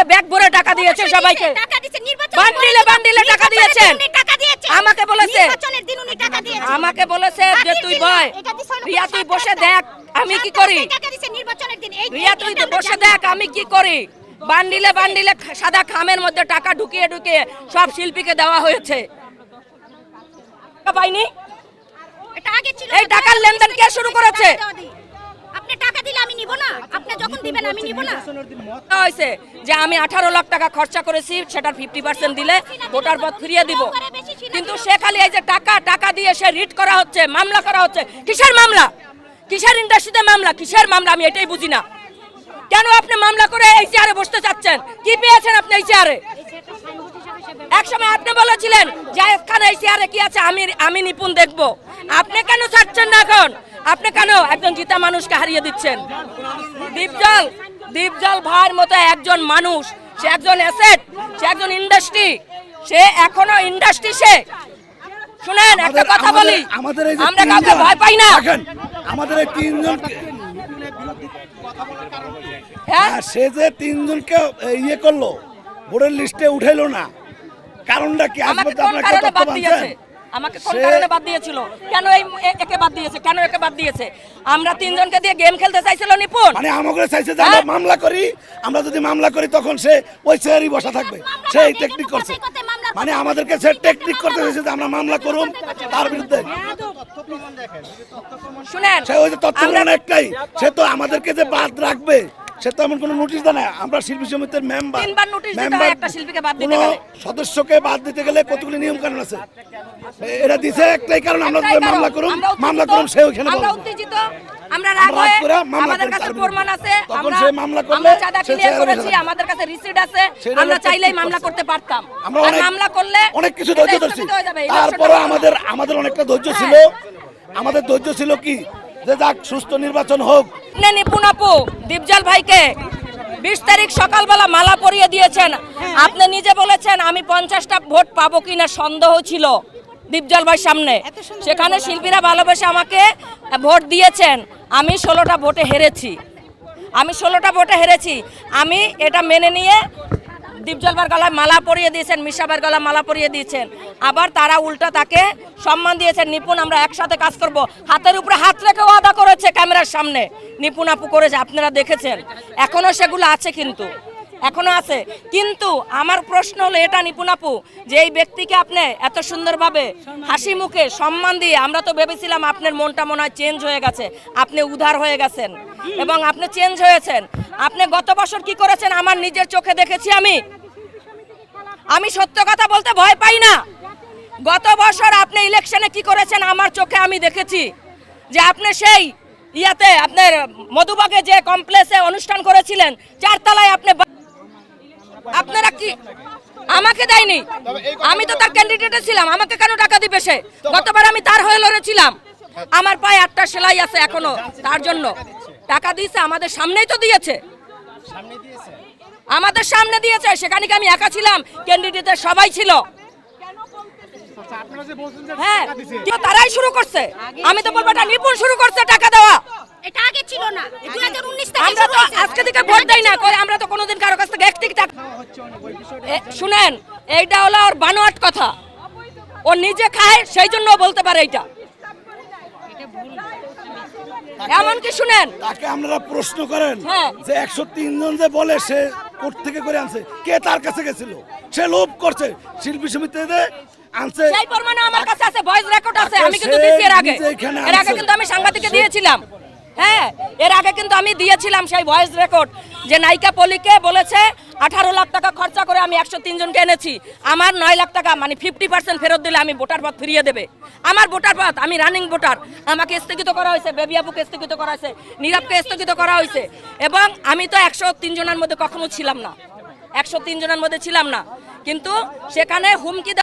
বান্ডিলে bag ভরে টাকা দিয়েছে সবাইকে। টাকা দিয়েছে নির্বাচন বান্ডিলে বান্ডিলে টাকা দিয়েছেন আমাকে বলেছে নির্বাচনের দিন উনি টাকা দিয়েছেন আমাকে বলেছে যে তুই বয় রিয়া তুই বসে দেখ আমি কি করি? টাকা দিয়েছে নির্বাচনের দিন। এই রিয়া তুই বসে দেখ আমি কি করি? বান্ডিলে বান্ডিলে সাদা খামের মধ্যে টাকা ঢুকিয়ে ঢুকিয়ে সব শিল্পীকে দেওয়া হয়েছে। টাকা পাইনি? এটা আগে ছিল এই টাকার লেনদেন কে শুরু করেছে? আপনি টাকা দিলে আমি নিব না আপনি যখন দিবেন আমি নিব না। হয়েছে যে আমি আঠারো লাখ টাকা খরচা করেছি সেটার ফিফটি পার্সেন্ট দিলে ভোটার পথ ফিরিয়ে দিব। কিন্তু সে খালি এই যে টাকা টাকা দিয়ে সে রিট করা হচ্ছে মামলা করা হচ্ছে কিসের মামলা? কিসের ইন্ডাস্ট্রিতে মামলা? কিসের মামলা? আমি এটাই বুঝি না। কেন আপনি মামলা করে এই চেয়ারে বসতে চাচ্ছেন? কি পেয়েছেন আপনি এই চেয়ারে এক সময় আপনি বলেছিলেন জায়েদ খান এই চেয়ারে কি আছে? আমি আমি নিপুণ দেখব। আপনি কেন ছাড়ছেন না এখন? আপনি কেন একজন জিতা মানুষকে হারিয়ে দিচ্ছেন? দীপজল দীপজল ভাইয়ের মতো একজন মানুষ সে একজন অ্যাসেট সে একজন ইন্ডাস্ট্রি সে এখনও ইন্ডাস্ট্রি সে। শুনেন একটা কথা বলি। আমরা কাউকে ভয় পাই না। আমাদের এই তিনজন হ্যাঁ? সে যে তিনজনকে ইয়ে করল ভোটের লিস্টে উঠাইলো না। কারণটা কি? আমাকে আপনার কেউ তথ্য আমাকে কোন কারণে বাদ দিয়েছিল। কেন এই একে বাদ দিয়েছে? কেন একে বাদ দিয়েছে? আমরা তিনজনকে দিয়ে গেম খেলতে চাইছিল নিপুণ। মানে আমাকে চাইছে যে আমরা হ্যাঁ? মামলা করি আমরা যদি মামলা করি তখন সে ওই চেয়ারই বসা থাকবে। সেই টেকনিক করছে। মানে আমাদেরকে সে টেকনিক করতে চাইছে যে আমরা মামলা করুন তার বিরুদ্ধে। শুনেন সে ওই যে তথ্য একটাই। সে তো আমাদেরকে যে বাদ রাখবে সে তো এমন কোনো নোটিশ দেয় না। আমরা শিল্পী সমিতির মেম্বার তিনবার নোটিশ দিতে হয় একটা শিল্পীকে বাদ দিতে গেলে। সদস্যকে বাদ দিতে গেলে কতগুলি নিয়ম কানুন আছে? এটা দিছে একটাই কারণ আমরা মামলা মামলা সে ওইখানে আমরা উত্তেজিত আমরা রাগ হয়ে আমাদের কাছে প্রমাণ আছে আমরা মামলা করলে আমরা চাঁদা ক্লিয়ার করেছি আমাদের কাছে রিসিট আছে আমরা চাইলেই মামলা করতে পারতাম। আমরা মামলা করলে অনেক কিছু ধৈর্য ধরছি। হয়ে তারপরে আমাদের আমাদের অনেকটা ধৈর্য হ্যাঁ। ছিল আমাদের ধৈর্য ছিল কি? যে যাক সুস্থ নির্বাচন হোক। আপনি নিপুণ আপু দীপজল ভাইকে বিশ তারিখ সকালবেলা মালা পরিয়ে দিয়েছেন। আপনি নিজে বলেছেন আমি পঞ্চাশটা ভোট পাবো কিনা সন্দেহ ছিল দীপজল ভাই সামনে। সেখানে শিল্পীরা ভালোবেসে আমাকে ভোট দিয়েছেন। আমি ষোলোটা ভোটে হেরেছি। আমি ষোলোটা ভোটে হেরেছি। আমি এটা মেনে নিয়ে দীপজলবার গলায় মালা পরিয়ে দিয়েছেন মিশাবার গলায় মালা পরিয়ে দিয়েছেন। আবার তারা উল্টা তাকে সম্মান দিয়েছেন। নিপুণ আমরা একসাথে কাজ করব। হাতের উপরে হাত রেখে ওয়াদা করেছে ক্যামেরার সামনে। নিপুণ আপু করেছে, আপনারা দেখেছেন। এখনও সেগুলো আছে কিন্তু। এখনও আছে। কিন্তু আমার প্রশ্ন হলো এটা নিপুণ আপু, যে এই ব্যক্তিকে আপনি এত সুন্দরভাবে হাসি মুখে সম্মান দিয়ে, আমরা তো ভেবেছিলাম আপনার মনটা মনে হয় চেঞ্জ হয়ে গেছে, আপনি উধার হয়ে গেছেন। এবং আপনি চেঞ্জ হয়েছেন। আপনি গত বছর কি করেছেন? আমার নিজের চোখে দেখেছি আমি। আমি সত্য কথা বলতে ভয় পাই না। গত বছর আপনি ইলেকশনে কি করেছেন? আমার চোখে আমি দেখেছি যে আপনি সেই ইয়াতে আপনার মধুবাগে যে কমপ্লেক্সে অনুষ্ঠান করেছিলেন, চারতলায় আপনি আপনারা কি আমাকে দেয়নি? আমি তো তার ক্যান্ডিডেটে ছিলাম। আমাকে কেন টাকা দিবে সে? গতবার আমি তার হয়ে লড়েছিলাম। আমার পায়ে আটটা সেলাই আছে এখনও তার জন্য। টাকা দিয়েছে আমাদের সামনেই তো দিয়েছে। আমাদের সামনে দিয়েছে সেখানে কি আমি একা ছিলাম? ক্যান্ডিডেটের সবাই ছিল। হ্যাঁ কিন্তু তারাই শুরু করছে। আমি তো বলব এটা নিপুণ শুরু করছে টাকা দেওয়া। এটা আগে ছিল না। 2019 থেকে আমরা তো আজকে থেকে ভোট দেই না কই আমরা তো কোনোদিন কারও কাছ থেকে এক টাকা শুনেন এইটা হলো ওর বানোয়াট কথা। ও নিজে খায় সেই জন্য ও বলতে পারে এইটা। কি শুনেন? তাকে আপনারা প্রশ্ন করেন হ্যাঁ। যে একশো জন যে বলে সে কোর্ট থেকে করে আনছে কে তার কাছে গেছিল? সে লোভ করছে। শিল্পী সমিতিতে আনছে সেই প্রমাণ আমার কাছে আছে ভয়েস রেকর্ড আছে আমি কিন্তু দিয়েছি এর আগে। এর আগে কিন্তু আমি সাংবাদিককে দিয়েছিলাম। হ্যাঁ এর আগে কিন্তু আমি দিয়েছিলাম সেই ভয়েস রেকর্ড যে নায়িকা পলিকে বলেছে, আঠারো লাখ টাকা খরচা করে আমি একশো জনকে এনেছি। আমার নয় লাখ টাকা মানে ফিফটি পার্সেন্ট ফেরত দিলে আমি ভোটার পথ ফিরিয়ে দেবে। আমার ভোটার পথ আমি রানিং ভোটার আমাকে স্থগিত করা হয়েছে, বেবি আপুকে স্থগিত করা হয়েছে, নীরবকে স্থগিত করা হয়েছে। এবং আমি তো একশো তিনজনের মধ্যে কখনো ছিলাম না। একশো তিনজনের মধ্যে ছিলাম না। কিন্তু সেখানে হুমকি